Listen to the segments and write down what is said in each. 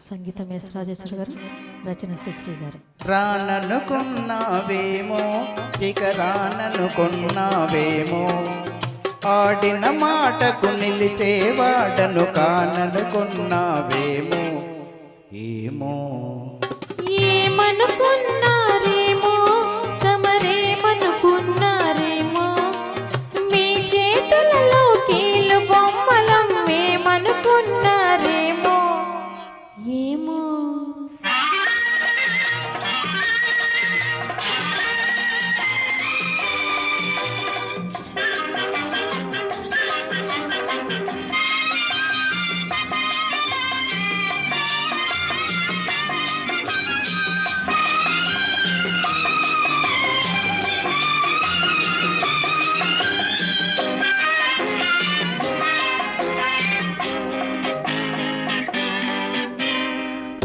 సంగీతం ఎస్ రాజేశ్వరి గారు రచన శ్రీశ్రీ గారు. రాననుకున్నావేమో ఇక రాననుకున్నావేమో. ఆడిన మాటకు నిలిచేవాడను కాననుకున్నావేమో. ఏమో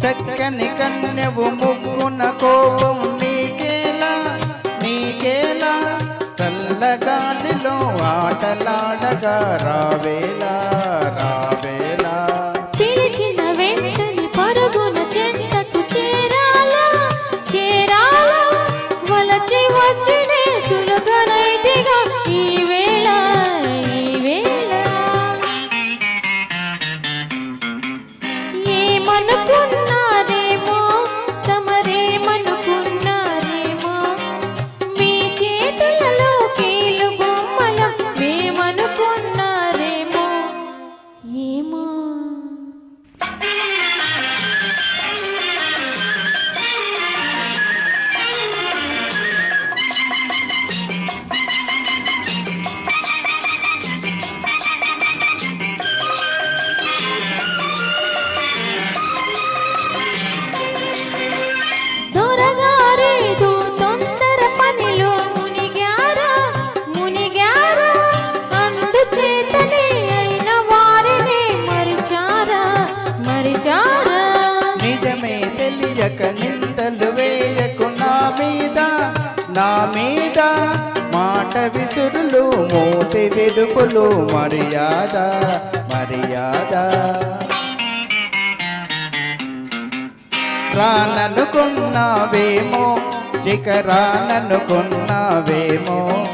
చక్కని కన్యవు ముగ్గున కోపం నీకేలా? నీకేలా? చల్లగాలిలో ఆటలాడగా రావేలా? రావే తెలియక నిందలు వేయకు నా మీద నా మీద మాట విసురులు మూతి విడుపులు మర్యాద మర్యాద. రాననుకున్నావేమో ఇక రాననుకున్నావేమో.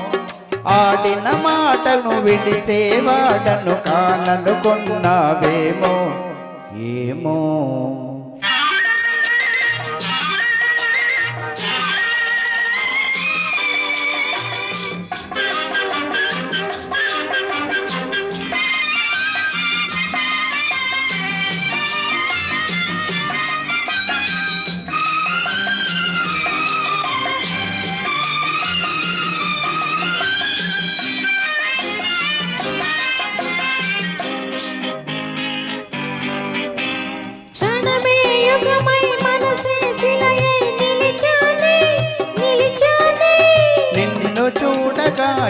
ఆడిన మాటను విడిచేవాడను కాననుకున్నావేమో. ఏమో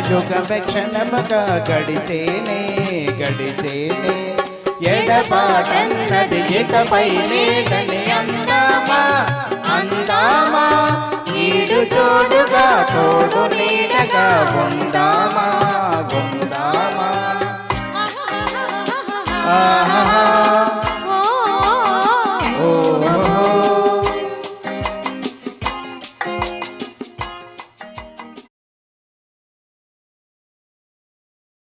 చూడగా యుగ క్షణముగా గడిచేనే గడిచేనే ఎడబాటన్నది ఇకపై లేదని అందామా అందామా ఈడు జోడుగా తోడు నీడగా ఉందామా ఉందామా. ఆహా